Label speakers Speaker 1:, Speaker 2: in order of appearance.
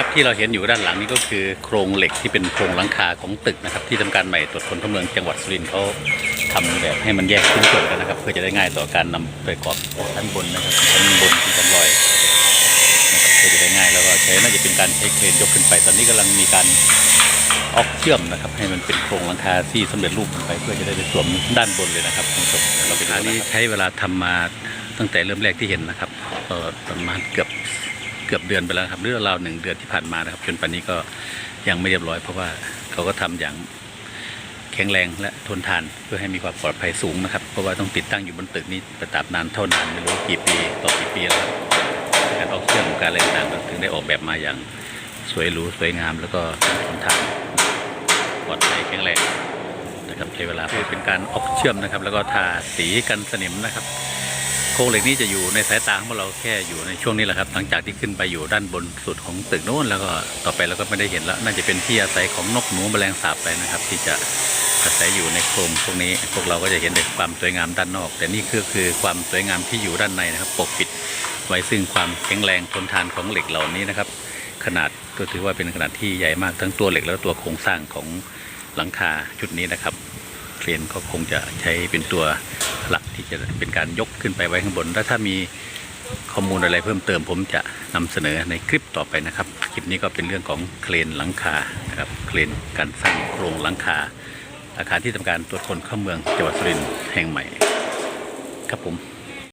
Speaker 1: ครับที่เราเห็นอยู่ด้านหลังนี้ก็คือโครงเหล็กที่เป็นโครงหลังคาของตึกนะครับ ที่ทำการใหม่ตรวจคนเข้าเมืองจังหวัดสุรินทร์เขาทำแบบให้มันแยกชิ้นส่วนกันนะครับ เพื่อจะได้ง่ายต่อการนำไปประกอบชั้นบนนะครับชั้นบนที่ชั้นลอยนะครับเพื่อจะได้ง่ายแล้วก็ใช้น่าจะเป็นการใช้เครนยกขึ้นไป ตอนนี้กำลังมีการออกเชื่อมนะครับ ให้มันเป็นโครงหลังคาที่สำเร็จรูปขึ้นไป เพื่อจะได้ไปสวมด้านบนเลยนะครับคุณผู้ชมเดี๋ยวเราไปดูนี้ใช้เวลาทำมาตั้งแต่เริ่มแรกที่เห็นนะครับประมาณเกือบ เกือบเดือนไปแล้วครับหรือราวหนึ่งเดือนที่ผ่านมานะครับจนปัจนนี้ก็ยังไม่เรียบร้อย เพราะว่าเขาก็ทำอย่างแข็งแรงและทนทานเพื่อให้มีความปลอดภัยสูงนะครับ เพราะว่าต้องติดตั้งอยู่บนตึกนี้ประตับนานเท่านานไม่รู้กี่ปีต่อกี่ปีแล้วการออกเชื่อมการอะไรต่างๆถึงได้ออกแบบมาอย่างสวยหรูสวยงาม แล้วก็ทนทานปลอดภัยแข็งแรงนะครับใช้เวลาคือเป็นการออกเชื่อมนะครับ แล้วก็ทาสีกันสนิมนะครับ ครงเหล็กนี้จะอยู่ในสายตาของเราแค่อยู่ในช่วงนี้แหละครับ หลังจากที่ขึ้นไปอยู่ด้านบนสุดของตึกโน้นแล้วก็ต่อไปเราก็ไม่ได้เห็นแล้ว น่าจะเป็นที่อาศัยของนกหนูแมลงสาบไปนะครับ ที่จะอาศัยอยู่ในโครงพวกนี้ พวกเราก็จะเห็นแต่ความสวยงามด้านนอก แต่นี่คือคือความสวยงามที่อยู่ด้านในนะครับ ปกปิดไว้ซึ่งความแข็งแรงทนทานของเหล็กเหล่านี้นะครับ ขนาดก็ถือว่าเป็นขนาดที่ใหญ่มากทั้งตัวเหล็กแล้วตัวโครงสร้างของหลังคาชุดนี้นะครับ เครนก็คงจะใช้เป็นตัวหลักที่จะเป็นการยกขึ้นไปไว้ข้างบนแล้วถ้ามีข้อมูลอะไรเพิ่มเติมผมจะนำเสนอในคลิปต่อไปนะครับ คลิปนี้ก็เป็นเรื่องของเครนหลังคานะครับเครนการสร้างโครงหลังคา อาคารที่ทำการตรวจคนเข้าเมืองจังหวัดสุรินทร์แห่งใหม่ ครับผม